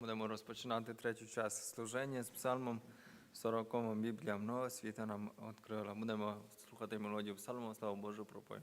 Будемо розпочинати третю частину служення з псалмом 40 Біблія много світа нам відкрила. Будемо слухати мелодію псалму, слава Божу пропою.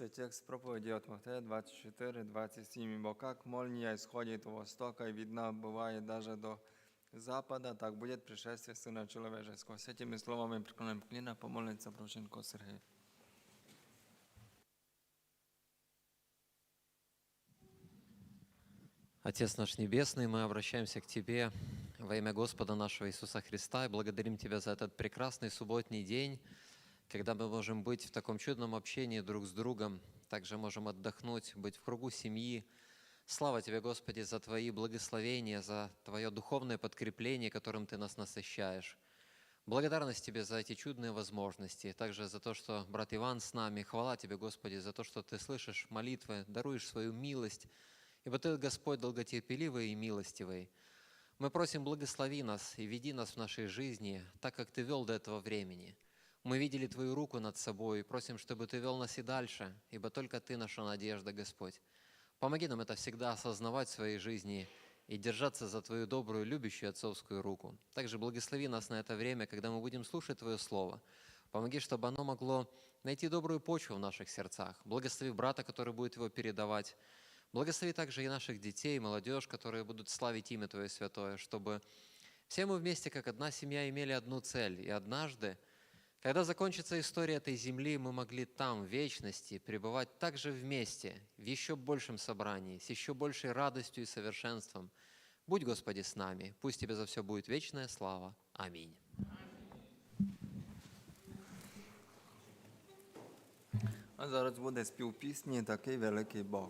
Ведущий текст проповіді от Матея 24, 27. Бо как молния исходит у востока и видна бывает даже до запада, так будет пришествие Сына Человеческого. С этими словами преклоним клина, помолиться Прошенко Сергей. Отец наш Небесный, мы обращаемся к Тебе во имя Господа нашего Иисуса Христа и благодарим Тебя за этот прекрасный субботний день, когда мы можем быть в таком чудном общении друг с другом, также можем отдохнуть, быть в кругу семьи. Слава Тебе, Господи, за Твои благословения, за Твое духовное подкрепление, которым Ты нас насыщаешь. Благодарность Тебе за эти чудные возможности, также за то, что брат Иван с нами. Хвала Тебе, Господи, за то, что Ты слышишь молитвы, даруешь свою милость, ибо Ты, Господь, долготерпеливый и милостивый. Мы просим, благослови нас и веди нас в нашей жизни, так как Ты вел до этого времени. Мы видели Твою руку над собой и просим, чтобы Ты вел нас и дальше, ибо только Ты наша надежда, Господь. Помоги нам это всегда осознавать в своей жизни и держаться за Твою добрую, любящую отцовскую руку. Также благослови нас на это время, когда мы будем слушать Твое Слово. Помоги, чтобы оно могло найти добрую почву в наших сердцах. Благослови брата, который будет его передавать. Благослови также и наших детей, и молодежь, которые будут славить имя Твое святое, чтобы все мы вместе, как одна семья, имели одну цель. И однажды, когда закончится история этой земли, мы могли там, в вечности, пребывать также вместе, в еще большем собрании, с еще большей радостью и совершенством. Будь, Господи, с нами. Пусть Тебе за все будет вечная слава. Аминь. А зараз буде спів пісні Такий великий Бог.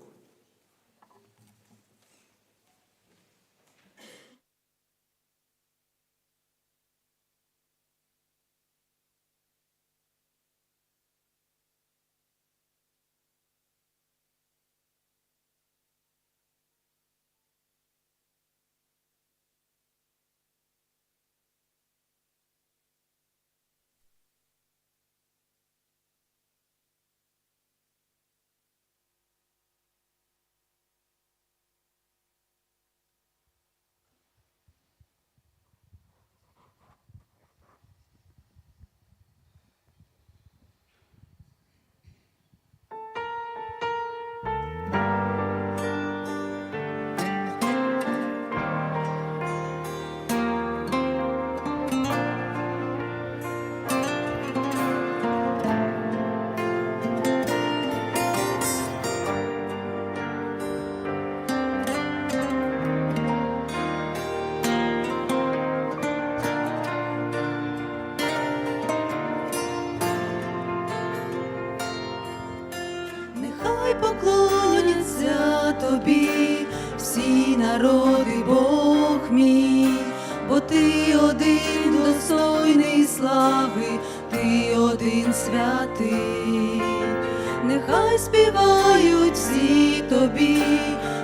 Співають всі тобі,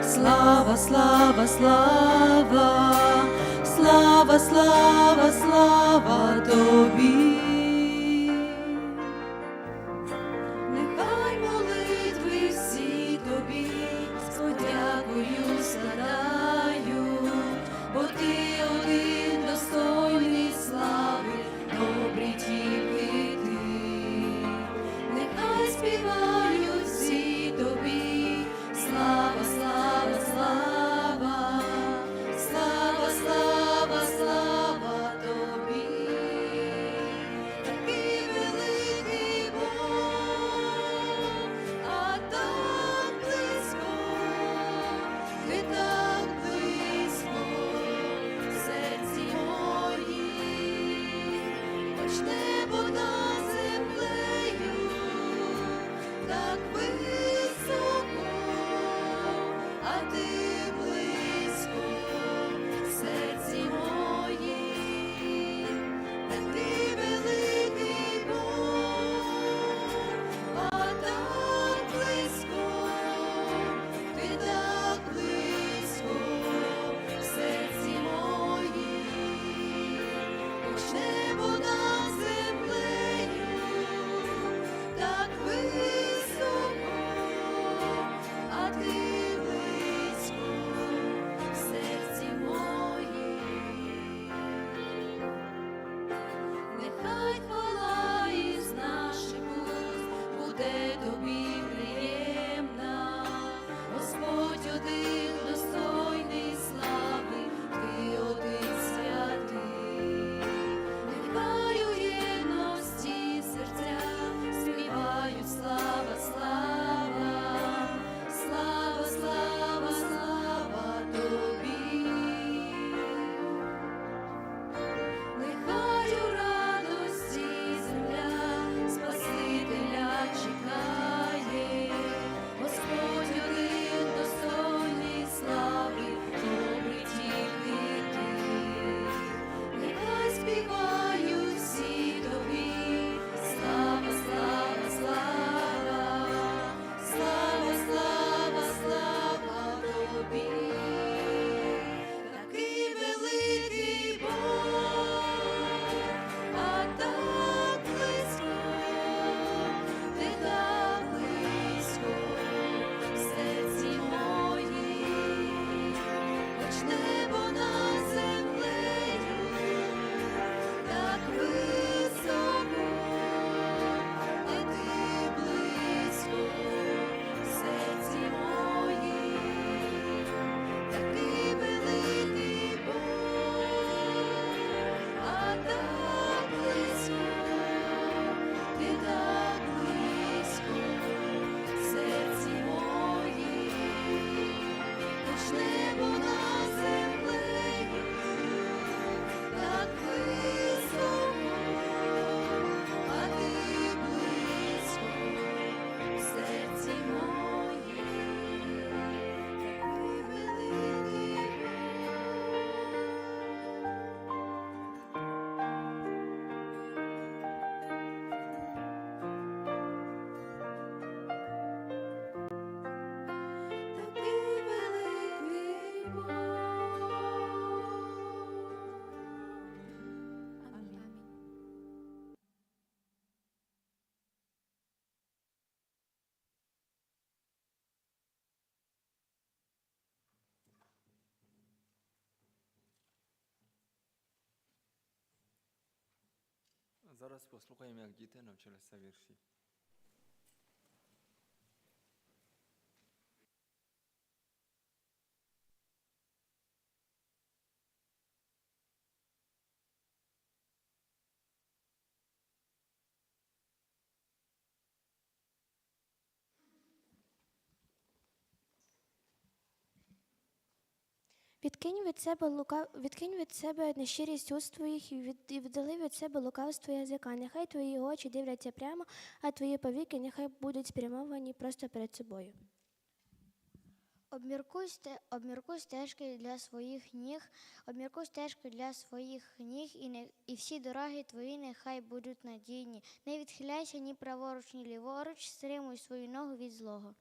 слава, слава, слава, слава, слава, слава тобі. Зараз послухаємо, як діти навчилися вірші. Відкинь від себе лука... відкинь від себе нещирість уст твоїх і, від... і віддали від себе лукавство язика. Нехай твої очі дивляться прямо, а твої повіки нехай будуть спрямовані просто перед собою. Обміркуй, сте, обміркуй стежки для своїх ніг, обміркуй стежки для своїх ніг, і, не, і всі дороги твої нехай будуть надійні. Не відхиляйся ні праворуч, ні ліворуч, стримуй свою ногу від злого.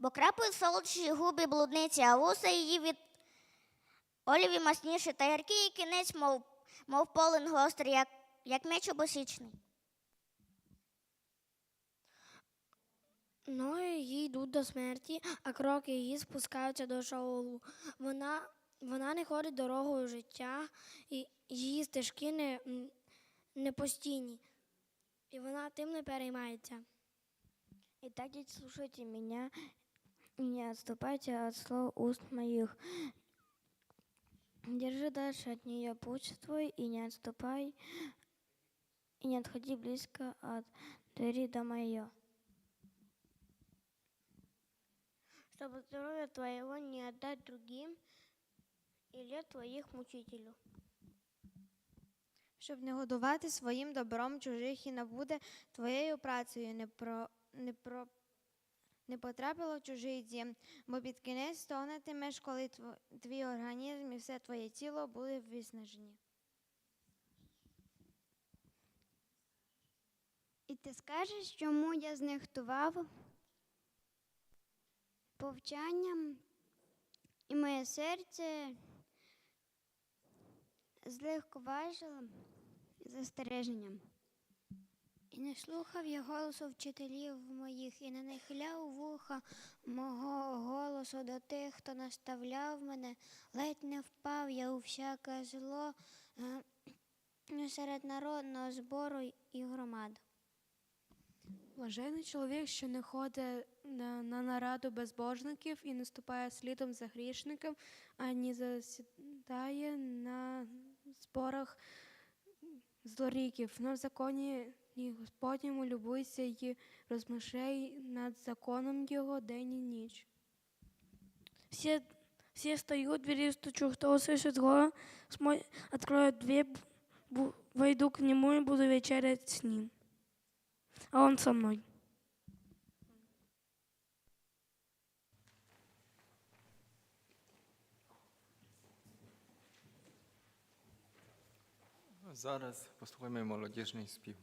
Бо крапли солодші губи блудниці, а вуса її від оліві масніші, та яркий кінець, мов, мов полин гострий, як, як меч обосічний. Ноги її йдуть до смерті, а кроки її спускаються до шаолу. Вона, вона не ходить дорогою життя, і її стежки не, не постійні, і вона тим не переймається. Итак, слушайте меня и не отступайте от слов уст моих. Держи дальше от нее путь твой и не отступай, и не отходи близко от двери до моего. Чтобы здоровье твоего не отдать другим и лет твоих мучителю. щоб не годувати своїм добром чужих і не буде твоєю працею не про не про не потрапило в чужий дім, бо під кінець стогнатимеш, коли твій організм і все твоє тіло буде виснажені. І ти скажеш, чому я знехтував повчанням, і моє серце злегковажило застереженням. І не слухав я голосу вчителів моїх, і не нахиляв вуха мого голосу до тих, хто наставляв мене, ледь не впав я у всяке зло е, серед народного збору і громад. Блажений чоловік, що не ходить на, на нараду безбожників і не ступає слідом за грішником, ані засідає на зборах злоріків. В законі і Господньому любуйся і розмишляй над законом його день і ніч. Все, все встают, двери стучу, кто услышит голос мой, откроет дверь, бу- войду к нему и буду вечерять с ним. А он со мной. Зараз послухаємо молодіжний спів.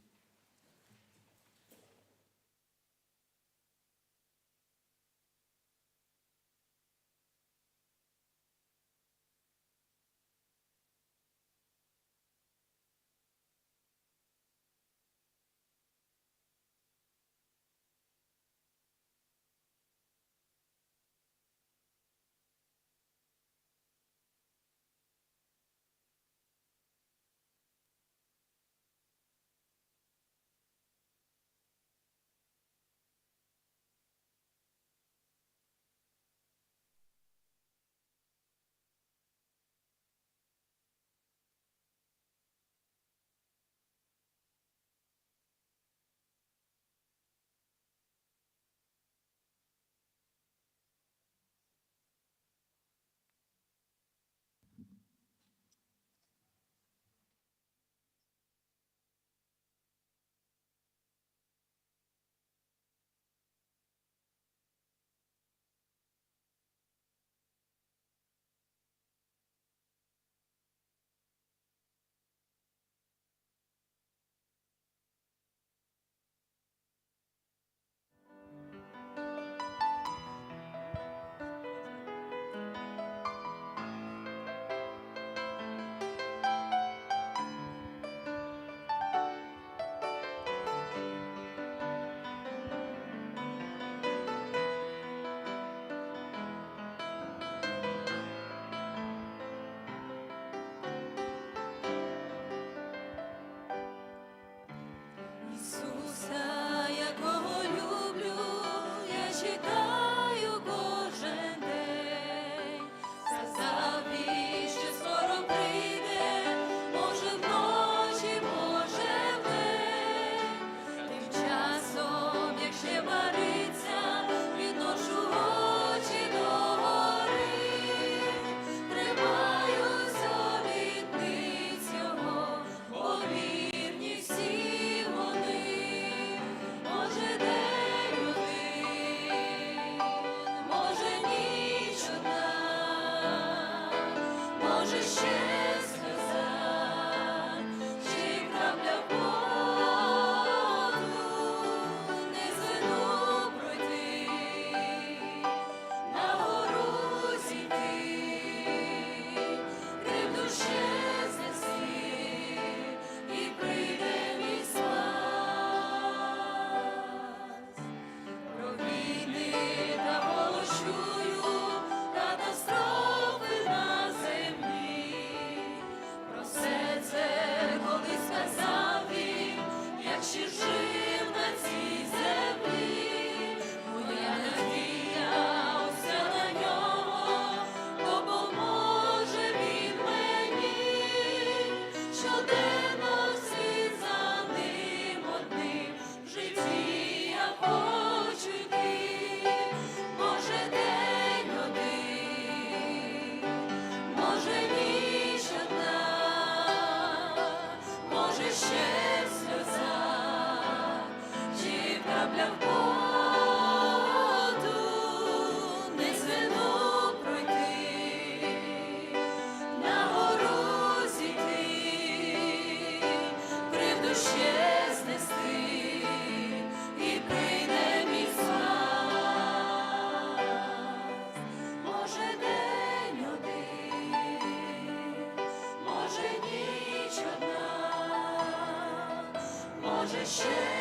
should.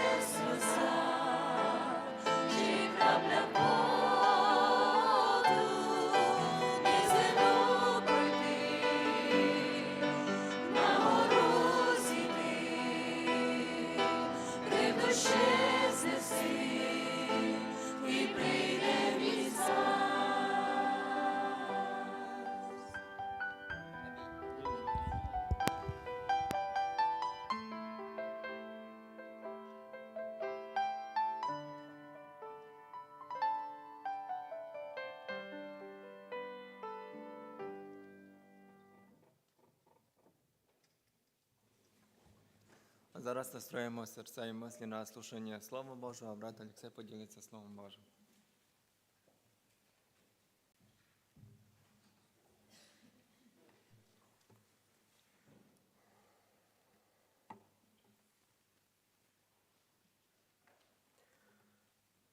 зараз настроїмо серця і мислі на слушання Слова Божого, а брат Олексій поділиться Словом Божим.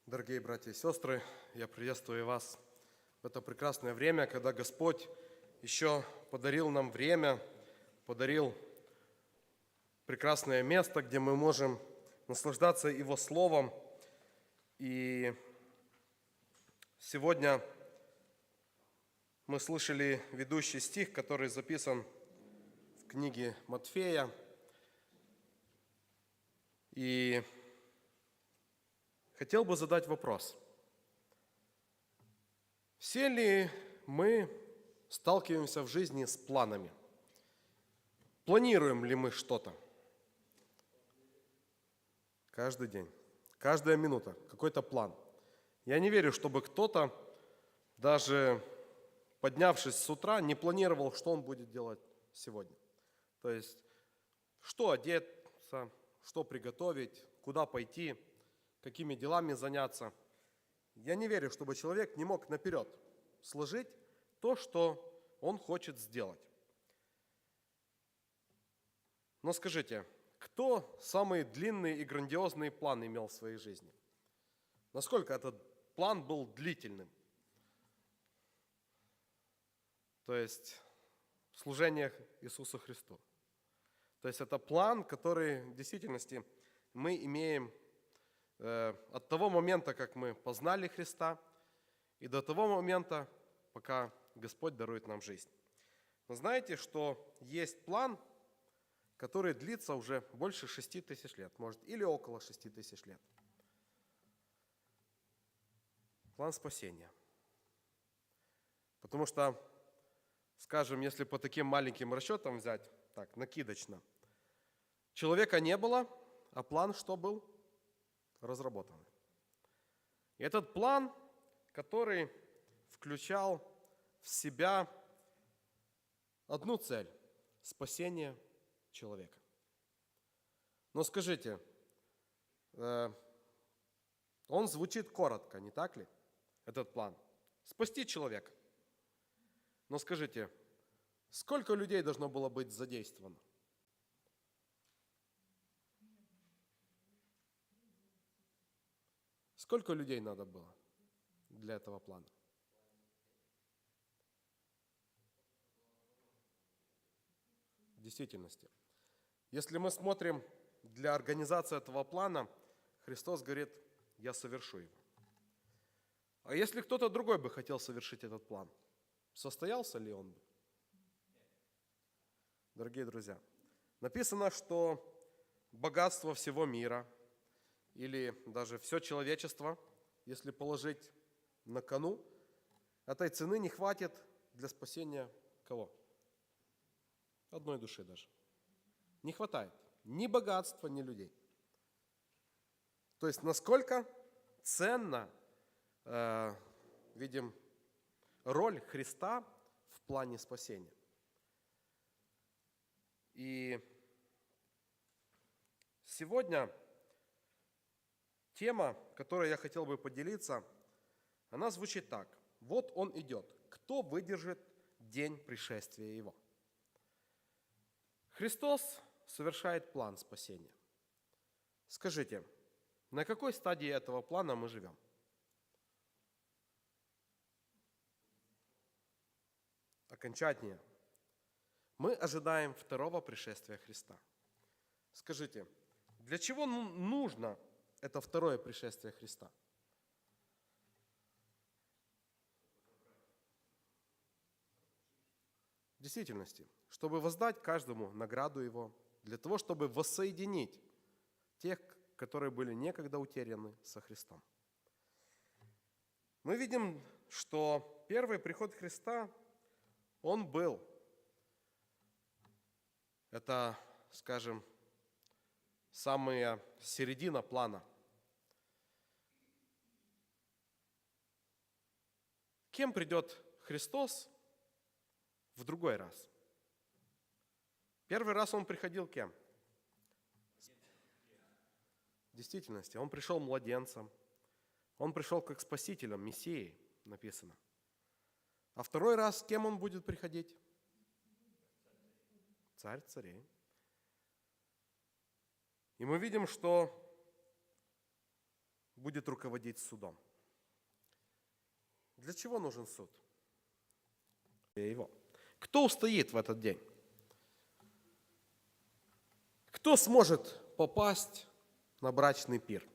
Дорогие братья и сестры, я приветствую вас в это прекрасное время, когда Господь еще подарил нам время, подарил прекрасное место, где мы можем наслаждаться Его Словом. И сегодня мы слышали ведущий стих, который записан в книге Матфея. И хотел бы задать вопрос. Все ли мы сталкиваемся в жизни с планами? Планируем ли мы что-то? Каждый день, каждая минута, какой-то план. Я не верю, чтобы кто-то, даже поднявшись с утра, не планировал, что он будет делать сегодня. То есть, что одеться, что приготовить, куда пойти, какими делами заняться. Я не верю, чтобы человек не мог наперед сложить то, что он хочет сделать. Но скажите, кто самый длинный и грандиозный план имел в своей жизни? Насколько этот план был длительным? То есть служение Иисусу Христу. То есть это план, который в действительности мы имеем э, от того момента, как мы познали Христа, и до того момента, пока Господь дарует нам жизнь. Но знаете, что есть план, который длится уже больше шести тысяч лет, может, или около шести тысяч лет. План спасения. Потому что, скажем, если по таким маленьким расчетам взять, так, накидочно, человека не было, а план что был? Разработан. И этот план, который включал в себя одну цель – спасение человека. Но скажите, э, он звучит коротко, не так ли, этот план? Спасти человека. Но скажите, сколько людей должно было быть задействовано? Сколько людей надо было для этого плана? В действительности. Если мы смотрим для организации этого плана, Христос говорит, я совершу его. А если кто-то другой бы хотел совершить этот план, состоялся ли он бы? Дорогие друзья, написано, что богатство всего мира или даже все человечество, если положить на кону, этой цены не хватит для спасения кого? Одной души даже. Не хватает ни богатства, ни людей. То есть насколько ценна, э, видим, роль Христа в плане спасения. И сегодня тема, которой я хотел бы поделиться, она звучит так. Вот он идет. Кто выдержит день пришествия его? Христос совершает план спасения. Скажите, на какой стадии этого плана мы живем? Окончательно. Мы ожидаем второго пришествия Христа. Скажите, Для чего ну- нужно это второе пришествие Христа? В действительности, чтобы воздать каждому награду его, для того, чтобы воссоединить тех, которые были некогда утеряны со Христом. Мы видим, что первый приход Христа, он был, это, скажем, самая середина плана. Кем придет Христос в другой раз? Первый раз он приходил кем? В действительности, он пришел младенцем, он пришел как спасителем, мессией, написано. А второй раз кем он будет приходить? Царь царей. И мы видим, что будет руководить судом. Для чего нужен суд? Для его. Кто устоит в этот день? Кто сможет попасть на брачный пир?